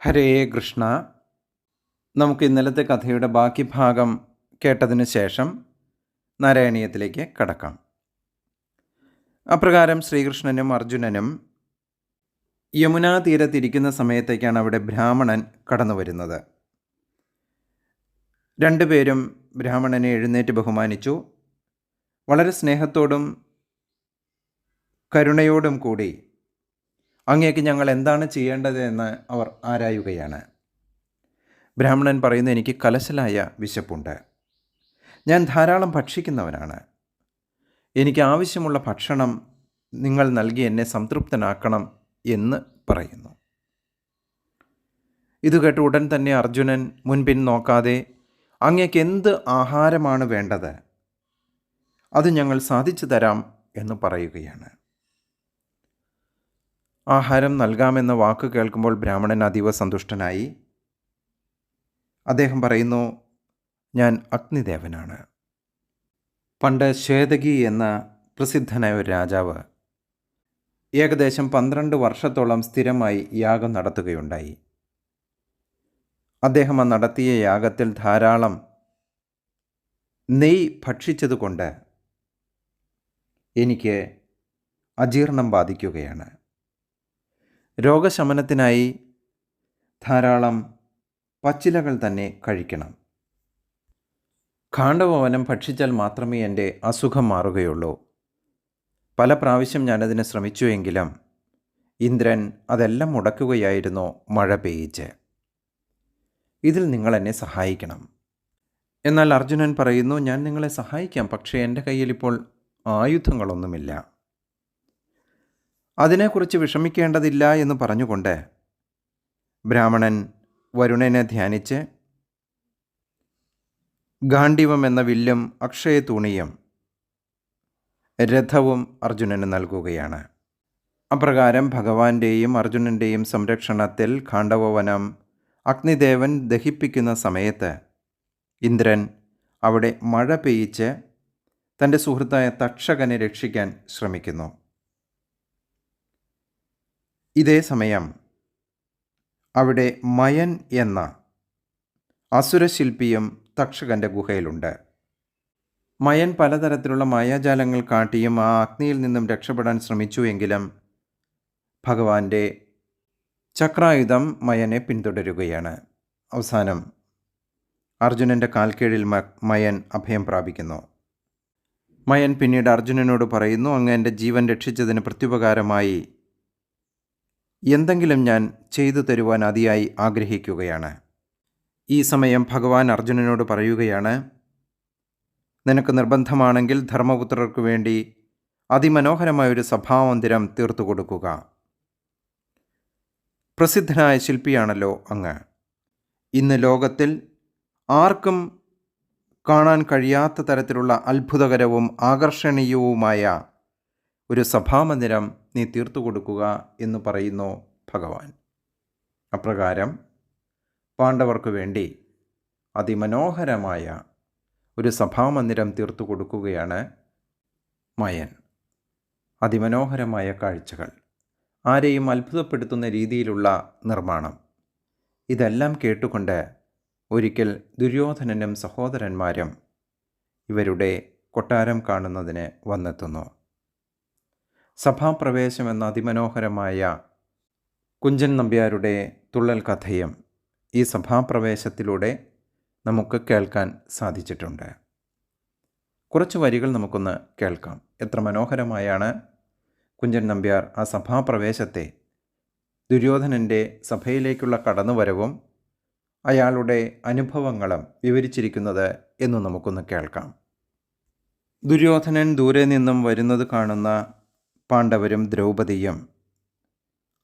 ഹരേ കൃഷ്ണ. നമുക്ക് ഇന്നലത്തെ കഥയുടെ ബാക്കി ഭാഗം കേട്ടതിന് ശേഷം നാരായണീയത്തിലേക്ക് കടക്കാം. അപ്രകാരം ശ്രീകൃഷ്ണനും അർജുനനും യമുനാ തീരത്തിരിക്കുന്ന സമയത്തേക്കാണ് അവിടെ ബ്രാഹ്മണൻ കടന്നു വരുന്നത്. രണ്ടുപേരും ബ്രാഹ്മണനെ എഴുന്നേറ്റ് ബഹുമാനിച്ചു. വളരെ സ്നേഹത്തോടും കരുണയോടും കൂടി അങ്ങേക്ക് ഞങ്ങൾ എന്താണ് ചെയ്യേണ്ടത് എന്ന് അവർ ആരായുകയാണ്. ബ്രാഹ്മണൻ പറയുന്നു എനിക്ക് കലശലായ വിശപ്പുണ്ട്. ഞാൻ ധാരാളം ഭക്ഷിക്കുന്നവനാണ്. എനിക്ക് ആവശ്യമുള്ള ഭക്ഷണം നിങ്ങൾ നൽകി എന്നെ സംതൃപ്തനാക്കണം എന്ന് പറയുന്നു. ഇത് കേട്ട് ഉടൻ തന്നെ അർജുനൻ മുൻപിൻ നോക്കാതെ അങ്ങേക്ക് എന്ത് ആഹാരമാണ് വേണ്ടത്? അത് ഞങ്ങൾ സാധിച്ചു തരാം എന്ന് പറയുകയാണ്. ആഹാരം നൽകാമെന്ന വാക്ക് കേൾക്കുമ്പോൾ ബ്രാഹ്മണൻ അതീവ സന്തുഷ്ടനായി. അദ്ദേഹം പറയുന്നു ഞാൻ അഗ്നിദേവനാണ്. പണ്ട് ശ്വേതകി എന്ന പ്രസിദ്ധനായ ഒരു രാജാവ് ഏകദേശം പന്ത്രണ്ട് വർഷത്തോളം സ്ഥിരമായി യാഗം നടത്തുകയുണ്ടായി. അദ്ദേഹം നടത്തിയ യാഗത്തിൽ ധാരാളം നെയ് ഭക്ഷിച്ചതുകൊണ്ട് എനിക്ക് അജീർണം ബാധിക്കുകയാണ്. രോഗശമനത്തിനായി ധാരാളം പച്ചിലകൾ തന്നെ കഴിക്കണം. കാണ്ഡവനം ഭക്ഷിച്ചാൽ മാത്രമേ എന്റെ അസുഖം മാറുകയുള്ളൂ. പല പ്രാവശ്യം ഞാനതിന് ശ്രമിച്ചുവെങ്കിലും ഇന്ദ്രൻ അതെല്ലാം മുടക്കുകയായിരുന്നു മഴ പെയ്യിച്ച്. ഇതിൽ നിങ്ങൾ എന്നെ സഹായിക്കണം. എന്നാൽ അർജുനൻ പറയുന്നു ഞാൻ നിങ്ങളെ സഹായിക്കാം പക്ഷേ എന്റെ കയ്യിൽ ഇപ്പോൾ ആയുധങ്ങളൊന്നുമില്ല. അതിനെക്കുറിച്ച് വിഷമിക്കേണ്ടതില്ല എന്ന് പറഞ്ഞുകൊണ്ട് ബ്രാഹ്മണൻ വരുണനെ ധ്യാനിച്ച് ഗാണ്ഡിവം എന്ന വില്ലും അക്ഷയ തൂണിയും രഥവും അർജുനന് നൽകുകയാണ്. അപ്രകാരം ഭഗവാന്റെയും അർജുനന്റെയും സംരക്ഷണത്തിൽ ഖാണ്ഡവവനം അഗ്നിദേവൻ ദഹിപ്പിക്കുന്ന സമയത്ത് ഇന്ദ്രൻ അവിടെ മഴ പെയ്യിച്ച് തന്റെ സുഹൃത്തായ തക്ഷകനെ രക്ഷിക്കാൻ ശ്രമിക്കുന്നു. ഇതേ സമയം അവിടെ മയൻ എന്ന അസുരശില്പിയും തക്ഷകന്റെ ഗുഹയിലുണ്ട്. മയൻ പലതരത്തിലുള്ള മായാജാലങ്ങൾ കാട്ടിയും ആ അഗ്നിയിൽ നിന്നും രക്ഷപ്പെടാൻ ശ്രമിച്ചുവെങ്കിലും ഭഗവാന്റെ ചക്രായുധം മയനെ പിന്തുടരുകയാണ്. അവസാനം അർജുനന്റെ കാൽക്കീഴിൽ മയൻ അഭയം പ്രാപിക്കുന്നു. മയൻ പിന്നീട് അർജുനനോട് പറയുന്നു അങ്ങ് എന്റെ ജീവൻ രക്ഷിച്ചതിന് പ്രത്യുപകാരമായി എന്തെങ്കിലും ഞാൻ ചെയ്തു തരുവാൻ അതിയായി ആഗ്രഹിക്കുകയാണ്. ഈ സമയം ഭഗവാൻ അർജുനനോട് പറയുകയാണ് നിനക്ക് നിർബന്ധമാണെങ്കിൽ ധർമ്മപുത്രർക്ക് വേണ്ടി അതിമനോഹരമായ ഒരു സഭാമന്ദിരം തീർത്തു കൊടുക്കുക. പ്രസിദ്ധനായ ശില്പിയാണല്ലോ അങ്ങ്. ഇന്ന് ലോകത്തിൽ ആർക്കും കാണാൻ കഴിയാത്ത തരത്തിലുള്ള അത്ഭുതകരവും ആകർഷണീയവുമായ ഒരു സഭാമന്ദിരം നീ തീർത്തു കൊടുക്കുക എന്ന് പറയുന്നു ഭഗവാൻ. അപ്രകാരം പാണ്ഡവർക്ക് വേണ്ടി അതിമനോഹരമായ ഒരു സഭാമന്ദിരം തീർത്തു കൊടുക്കുകയാണ് മയൻ. അതിമനോഹരമായ കാഴ്ചകൾ ആരെയും അത്ഭുതപ്പെടുത്തുന്ന രീതിയിലുള്ള നിർമ്മാണം. ഇതെല്ലാം കേട്ടുകൊണ്ട് ഒരിക്കൽ ദുര്യോധനനും സഹോദരന്മാരും ഇവരുടെ കൊട്ടാരം കാണുന്നതിന് വന്നെത്തുന്നു. സഭാപ്രവേശം എന്ന അതിമനോഹരമായ കുഞ്ചൻ നമ്പ്യാരുടെ തുള്ളൽ കഥയും ഈ സഭാപ്രവേശത്തിലൂടെ നമുക്ക് കേൾക്കാൻ സാധിച്ചിട്ടുണ്ട്. കുറച്ച് വരികൾ നമുക്കൊന്ന് കേൾക്കാം. എത്ര മനോഹരമായാണ് കുഞ്ചൻ നമ്പ്യാർ ആ സഭാപ്രവേശത്തെ ദുര്യോധനന്റെ സഭയിലേക്കുള്ള കടന്നുവരവും അയാളുടെ അനുഭവങ്ങളും വിവരിച്ചിരിക്കുന്നത് എന്ന് നമുക്കൊന്ന് കേൾക്കാം. ദുര്യോധനൻ ദൂരെ നിന്നും വരുന്നത് കാണുന്ന പാണ്ഡവരും ദ്രൗപദിയും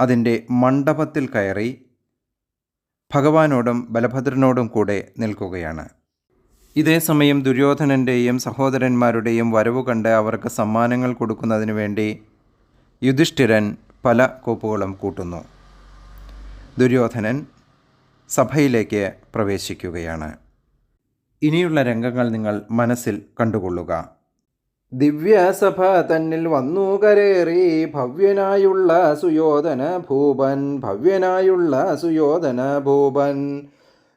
അതിന്റെ മണ്ഡപത്തിൽ കയറി ഭഗവാനോടും ബലഭദ്രനോടും കൂടെ നിൽക്കുകയാണ്. ഇതേ സമയം ദുര്യോധനന്റെയും സഹോദരന്മാരുടെയും വരവ് കണ്ട് അവർക്ക് സമ്മാനങ്ങൾ കൊടുക്കുന്നതിന് വേണ്ടി യുധിഷ്ഠിരൻ പല കോപ്പുകളും കൂട്ടുന്നു. ദുര്യോധനൻ സഭയിലേക്ക് പ്രവേശിക്കുകയാണ്. ഇനിയുള്ള രംഗങ്ങൾ നിങ്ങൾ മനസ്സിൽ കണ്ടുകൊള്ളുക. ദിവ്യസഭ തന്നിൽ വന്നു കരേറി ഭവ്യനായുള്ള സുയോധന ഭൂപൻ ഭവ്യനായുള്ള സുയോധന ഭൂപൻ.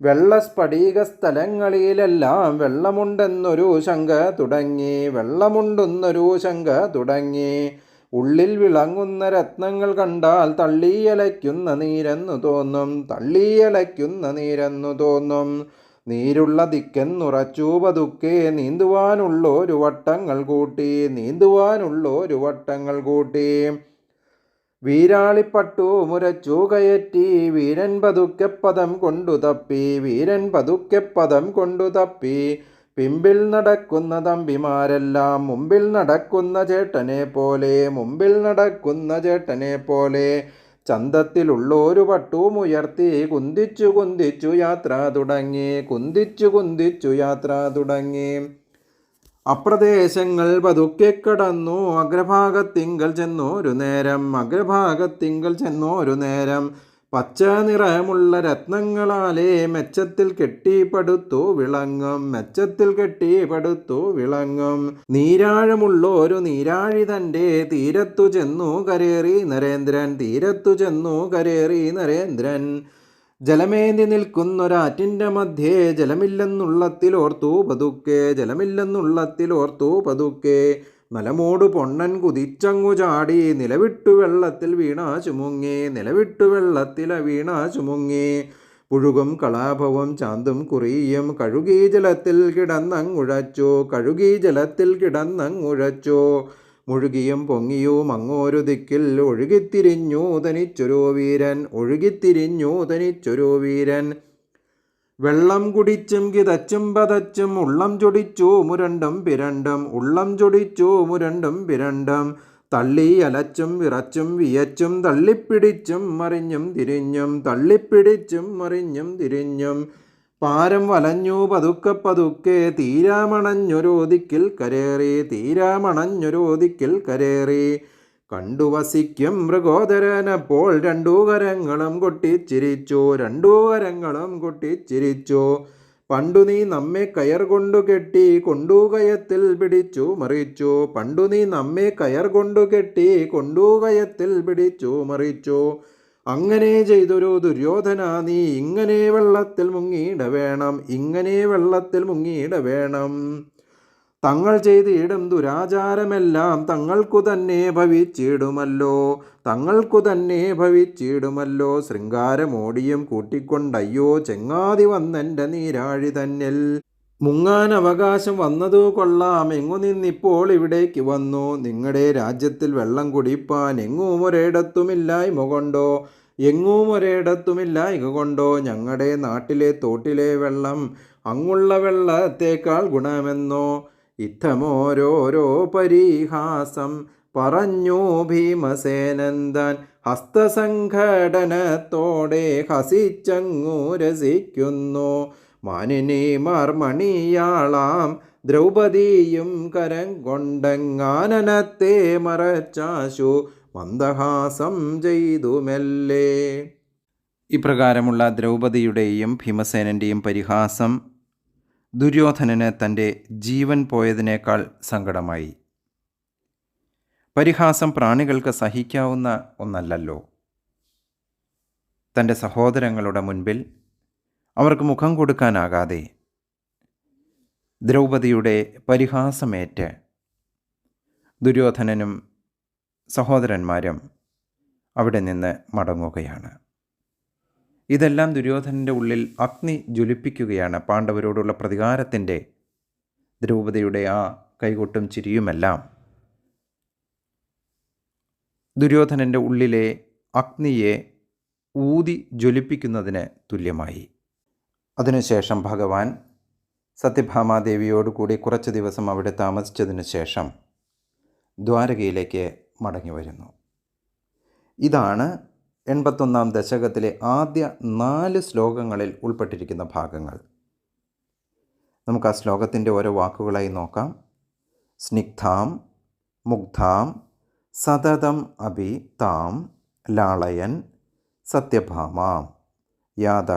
വെള്ളസ്ഫടിക സ്ഥലങ്ങളിലെല്ലാം വെള്ളമുണ്ടെന്നൊരു ശങ്ക തുടങ്ങി വെള്ളമുണ്ടെന്നൊരു ശങ്ക തുടങ്ങി. ഉള്ളിൽ വിളങ്ങുന്ന രത്നങ്ങൾ കണ്ടാൽ തള്ളിയലയ്ക്കുന്ന നീരെന്നു തോന്നും തള്ളിയലയ്ക്കുന്ന നീരെന്നു തോന്നും. നീരുള്ള ദിക്കൻ പതുക്കെ നീന്തുവാനുള്ളൊരു വട്ടങ്ങൾ കൂട്ടി നീന്തുവാനുള്ളൊരു വട്ടങ്ങൾ കൂട്ടി. വീരാളിപ്പട്ടു മുരച്ചു കയറ്റി വീരൻ പതുക്കെ പദം കൊണ്ടു തപ്പി വീരൻ പതുക്കെ പദം കൊണ്ടു തപ്പി. പിമ്പിൽ നടക്കുന്ന തമ്പിമാരെല്ലാം മുമ്പിൽ നടക്കുന്ന ചേട്ടനെ പോലെ മുമ്പിൽ നടക്കുന്ന ചേട്ടനെ പോലെ. ചന്തത്തിലുള്ളൊരു പട്ടുമുയർത്തി കുന്തിച്ചു കുന്തിച്ചു യാത്ര തുടങ്ങി കുന്തിച്ചു കുന്തിച്ചു യാത്ര തുടങ്ങി. അപ്രദേശങ്ങൾ പതുക്കെ കടന്നു അഗ്രഭാഗത്തിങ്കൽ ചെന്നോരു നേരം അഗ്രഭാഗത്തിങ്കൽ ചെന്നോരു നേരം. പച്ച നിറമുള്ള രത്നങ്ങളാലേ മെച്ചത്തിൽ കെട്ടിപ്പടുത്തു വിളങ്ങും. മെച്ചത്തിൽ കെട്ടിപ്പടുത്തു വിളങ്ങും. നീരാഴമുള്ളൊരു നീരാഴി തന്റെ തീരത്തു ചെന്നു കരേറി നരേന്ദ്രൻ. തീരത്തു ചെന്നു കരേറി നരേന്ദ്രൻ. ജലമേന്തി നിൽക്കുന്നൊരാറ്റിന്റെ മധ്യേ ജലമില്ലെന്നുള്ളത്തിലോർത്തു പതുക്കെ. ജലമില്ലെന്നുള്ളത്തിലോർത്തു പതുക്കെ. മലമോട് പൊണ്ണൻ കുതിച്ചങ്ങു ചാടി നിലവിട്ടു വെള്ളത്തിൽ വീണാ ചുമുങ്ങി നിലവിട്ടു വെള്ളത്തിൽ വീണാ ചുമുങ്ങി. പുഴുകും കളാഭവും ചാന്തും കുറിയും കഴുകി ജലത്തിൽ കിടന്നങ്ങുഴച്ചു കഴുകി ജലത്തിൽ കിടന്നങ്ങുഴച്ചു. മുഴുകിയും പൊങ്ങിയും അങ്ങോരു ദിക്കിൽ ഒഴുകിത്തിരിഞ്ഞു തനിച്ചൊരു വീരൻ ഒഴുകിത്തിരിഞ്ഞു തനിച്ചൊരു വീരൻ. വെള്ളം കുടിച്ചും കിതച്ചും പതച്ചും ഉള്ളം ചൊടിച്ചു മുരണ്ടും പിരണ്ടും ഉള്ളം ചൊടിച്ചു മുരണ്ടും പിരണ്ടും. തള്ളി അലച്ചും വിറച്ചും വിയച്ചും തള്ളിപ്പിടിച്ചും മറിഞ്ഞും തിരിഞ്ഞും തള്ളിപ്പിടിച്ചും മറിഞ്ഞും തിരിഞ്ഞും. പാരം വലഞ്ഞു പതുക്കെ പതുക്കെ തീരാമണഞ്ഞൊരോതിക്കിൽ കരേറി തീരാമണഞ്ഞൊരോതിക്കിൽ കരേറി. കണ്ടു വസിക്കും മൃഗോദരനപ്പോൾ രണ്ടു കരങ്ങളും കൊട്ടിച്ചിരിച്ചു രണ്ടു കരങ്ങളും കൊട്ടിച്ചിരിച്ചു. പണ്ടു നീ നമ്മെ കയർ കൊണ്ടു കെട്ടി കൊണ്ടുകയത്തിൽ പിടിച്ചു മറിച്ചു. പണ്ടു നീ നമ്മെ കയർ കൊണ്ടു കെട്ടി കൊണ്ടുകയത്തിൽ പിടിച്ചു മറിച്ചു. അങ്ങനെ ചെയ്തൊരു ദുര്യോധന നീ ഇങ്ങനെ വെള്ളത്തിൽ മുങ്ങിയിട വേണം ഇങ്ങനെ വെള്ളത്തിൽ മുങ്ങിയിട വേണം. തങ്ങൾ ചെയ്തിടും ദുരാചാരമെല്ലാം തങ്ങൾക്കു തന്നെ ഭവിച്ചിടുമല്ലോ. തങ്ങൾക്കു തന്നെ ഭവിച്ചിടുമല്ലോ. ശൃംഗാരമോടിയും കൂട്ടിക്കൊണ്ടയ്യോ ചെങ്ങാതി വന്നെന്റെ നീരാഴി തന്നിൽ. മുങ്ങാൻ അവകാശം വന്നതു കൊള്ളാം. എങ്ങു നിന്നിപ്പോൾ ഇവിടേക്ക് വന്നു? നിങ്ങളുടെ രാജ്യത്തിൽ വെള്ളം കുടിപ്പാൻ എങ്ങും ഒരിടത്തുമില്ലായ്മ കൊണ്ടോ? എങ്ങും ഒരിടത്തുമില്ലായ്മ കൊണ്ടോ? ഞങ്ങളുടെ നാട്ടിലെ തോട്ടിലെ വെള്ളം അങ്ങുള്ള വെള്ളത്തേക്കാൾ ഗുണമെന്നോ? ഇത്തമോരോരോ പരിഹാസം പറഞ്ഞു ഭീമസേനന്ദൻ. ഹസ്തസംഘടനത്തോടെ ഹസിച്ചങ്ങു രസിക്കുന്നു. മാനിനി മർമണിയാളാം ദ്രൗപദിയും കരം കൊണ്ടങ്ങാനനത്തെ മറച്ചാശു മന്ദഹാസം ചെയ്തു മെല്ലേ ഇപ്രകാരമുള്ള ദ്രൗപദിയുടെയും ഭീമസേനന്റെയും പരിഹാസം ദുര്യോധനന് തന്റെ ജീവൻ പോയതിനേക്കാൾ സങ്കടമായി. പരിഹാസം പ്രാണികൾക്ക് സഹിക്കാവുന്ന ഒന്നല്ലല്ലോ. തന്റെ സഹോദരങ്ങളുടെ മുൻപിൽ അവർക്ക് മുഖം കൊടുക്കാനാകാതെ ദ്രൗപദിയുടെ പരിഹാസമേറ്റ് ദുര്യോധനനും സഹോദരന്മാരും അവിടെ നിന്ന് മടങ്ങുകയാണ്. ഇതെല്ലാം ദുര്യോധനന്റെ ഉള്ളിൽ അഗ്നി ജ്വലിപ്പിക്കുകയാണ്. പാണ്ഡവരോടുള്ള പ്രതികാരത്തിന്റെ ദ്രൗപതിയുടെ ആ കൈകൊട്ടും ചിരിയുമെല്ലാം ദുര്യോധനന്റെ ഉള്ളിലെ അഗ്നിയെ ഊതി ജ്വലിപ്പിക്കുന്നതിന് തുല്യമായി. അതിനുശേഷം ഭഗവാൻ സത്യഭാമാദേവിയോടുകൂടി കുറച്ച് ദിവസം അവിടെ താമസിച്ചതിനു ശേഷം ദ്വാരകയിലേക്ക് മടങ്ങി വരുന്നു ഇതാണ് എൺപത്തൊന്നാം ദശകത്തിലെ ആദ്യ നാല് ശ്ലോകങ്ങളിൽ ഉൾപ്പെട്ടിരിക്കുന്ന ഭാഗങ്ങൾ. നമുക്ക് ആ ശ്ലോകത്തിന്റെ ഓരോ വാക്കുകളായി നോക്കാം. സ്നിഗ്ധാം മുഗ്ധാം സതതം അഭി താം ലാളയൻ സത്യഭാമാം യാദ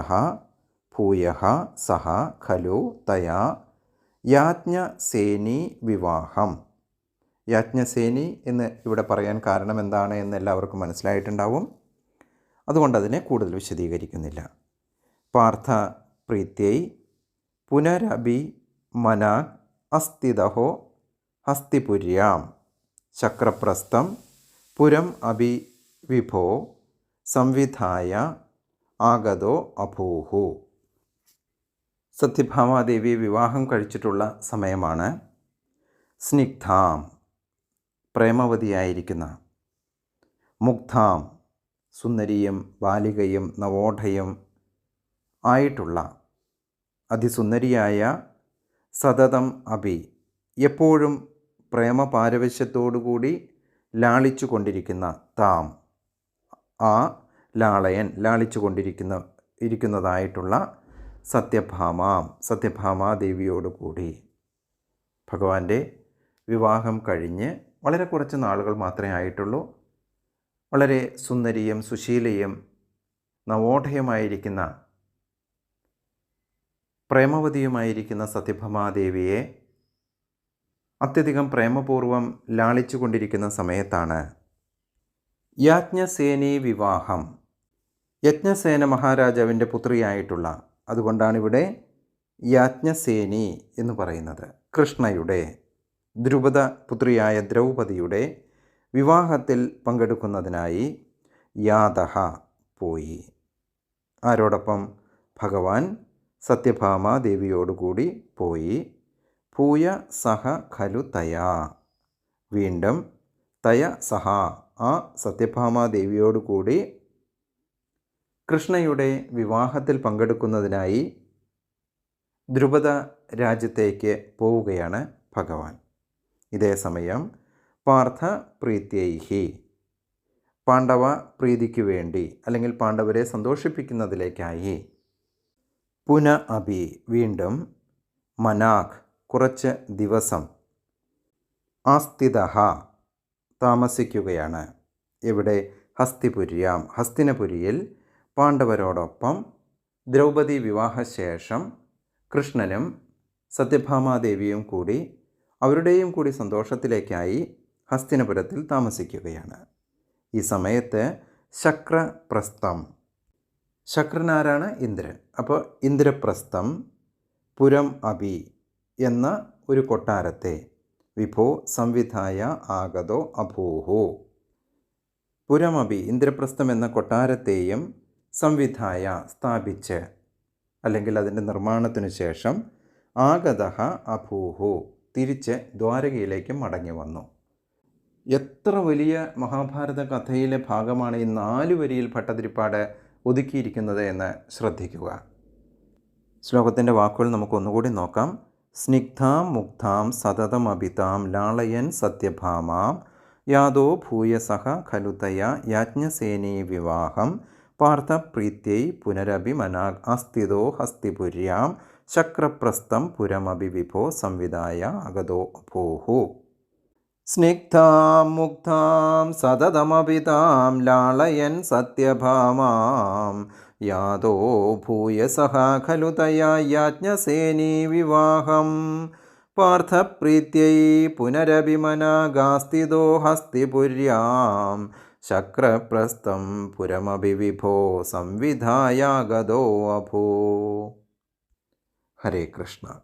ഭൂയ സഹ ഖലു തയാ യാജ്ഞസേനി വിവാഹം. യാജ്ഞസേനി എന്ന് ഇവിടെ പറയാൻ കാരണം എന്താണ് എന്ന് എല്ലാവർക്കും മനസ്സിലായിട്ടുണ്ടാവും. അതുകൊണ്ട് അതിനെ കൂടുതൽ വിശദീകരിക്കുന്നില്ല. പാർത്ഥ പ്രീത്യൈ പുനരഭി മനാൻ അസ്ഥിതഹോ ഹസ്തിപുര്യാം ചക്രപ്രസ്ഥം പുരം അഭി വിഭോ സംവിധായ ആഗതോ അഭൂഹു. സത്യഭാമാദേവി വിവാഹം കഴിച്ചിട്ടുള്ള സമയമാണ് സ്നിഗ്ധാം പ്രേമവതിയായിരിക്കുന്ന മുഗ്ധാം സുന്ദരിയും ബാലികയും നവോഢയും ആയിട്ടുള്ള അതിസുന്ദരിയായ സതതം അഭി എപ്പോഴും പ്രേമപാരവശ്യത്തോടുകൂടി ലാളിച്ചു കൊണ്ടിരിക്കുന്ന താം ആ ലാളയൻ ലാളിച്ചു കൊണ്ടിരിക്കുന്ന ഇരിക്കുന്നതായിട്ടുള്ള സത്യഭാമാം സത്യഭാമാദേവിയോടുകൂടി. ഭഗവാന്റെ വിവാഹം കഴിഞ്ഞ് വളരെ കുറച്ച് നാളുകൾ മാത്രമേ ആയിട്ടുള്ളൂ. വളരെ സുന്ദരിയും സുശീലയും നവോഢയുമായിരിക്കുന്ന പ്രേമവതിയുമായിരിക്കുന്ന സത്യഭമാദേവിയെ അത്യധികം പ്രേമപൂർവം ലാളിച്ചു കൊണ്ടിരിക്കുന്ന സമയത്താണ് യാജ്ഞസേനീ വിവാഹം. യജ്ഞസേന മഹാരാജാവിന്റെ പുത്രിയായിട്ടുള്ള അതുകൊണ്ടാണ് ഇവിടെ യാജ്ഞസേനി എന്ന് പറയുന്നത്. കൃഷ്ണയുടെ ദ്രുപദ പുത്രിയായ ദ്രൗപദിയുടെ വിവാഹത്തിൽ പങ്കെടുക്കുന്നതിനായി യാതഹ പോയി. ആരോടൊപ്പം ഭഗവാൻ സത്യഭാമ ദേവിയോടുകൂടി പോയി. ഭൂയ സഹ ഖലു തയാ. വീണ്ടും തയ സഹ ആ സത്യഭാമ ദേവിയോടുകൂടി കൃഷ്ണയുടെ വിവാഹത്തിൽ പങ്കെടുക്കുന്നതിനായി ദ്രുപദ രാജ്യത്തേക്ക് പോവുകയാണ് ഭഗവാൻ. ഇതേ സമയം പാർത്ഥ പ്രീത്യൈഹി. പാണ്ഡവ പ്രീതിക്ക് വേണ്ടി അല്ലെങ്കിൽ പാണ്ഡവരെ സന്തോഷിപ്പിക്കുന്നതിലേക്കായി. പുന അഭി. വീണ്ടും മനാഖ്. കുറച്ച് ദിവസം. ആസ്ഥിത താമസിക്കുകയാണ്. ഇവിടെ ഹസ്തിപുര്യാം. ഹസ്തിനപുരിയിൽ പാണ്ഡവരോടൊപ്പം ദ്രൗപദി വിവാഹശേഷം കൃഷ്ണനും സത്യഭാമാദേവിയും കൂടി അവരുടെയും കൂടി സന്തോഷത്തിലേക്കായി ഹസ്തിനപുരത്തിൽ താമസിക്കുകയാണ്. ഈ സമയത്ത് ശക്രപ്രസ്ഥം ശക്രനാരാണ് ഇന്ദ്രൻ. അപ്പോൾ ഇന്ദ്രപ്രസ്ഥം പുരം അഭി എന്ന ഒരു കൊട്ടാരത്തെ വിഭോ സംവിധായ ആഗതോ അഭൂഹു. പുരമഭി ഇന്ദ്രപ്രസ്ഥം എന്ന കൊട്ടാരത്തെയും സംവിധായ സ്ഥാപിച്ച് അല്ലെങ്കിൽ അതിന്റെ നിർമ്മാണത്തിനു ശേഷം ആഗത അഭൂഹു തിരിച്ച് ദ്വാരകയിലേക്ക് മടങ്ങി വന്നു. എത്ര വലിയ മഹാഭാരത കഥയിലെ ഭാഗമാണ് ഈ നാല് വരിയിൽ ഭട്ടതിരിപ്പാട് ഒതുക്കിയിരിക്കുന്നത് എന്ന് ശ്രദ്ധിക്കുക. ശ്ലോകത്തിന്റെ വാക്കുകൾ നമുക്കൊന്നുകൂടി നോക്കാം. സ്നിഗ്ധാം മുഗ്ധാം സതതം അഭിതാം ലാളയൻ സത്യഭാമാം യാദോ ഭൂയസഹ ഖലുതയ യാജ്ഞസേനീ വിവാഹം പാർത്ഥ പാർത്ഥപ്രീത്യൈ പുനരഭിമനാ അസ്ഥിതോ ഹസ്തിപുര്യാം ശക്രപ്രസ്ഥം പുരമഭി വിഭോ സംവിധായ അഗതോ ഭൂഹു സ്നിഗ്ധാം മുഗ്ധാം സതതമപിതാം ലാളയൻ സത്യഭാമാം. യാതോ ഭൂയസഹ ഖലു തയാ യാജ്ഞസേനീ വിവാഹം. പാർത്ഥപ്രീത്യൈ പുനരഭിമനാഗാസ്ഥിതോ ഹസ്തിപുര്യാം. ശക്രപ്രസ്ഥം പുരമഭിവിഭോ സംവിധായാഗതോ അഭൂ. ഹരേ കൃഷ്ണ.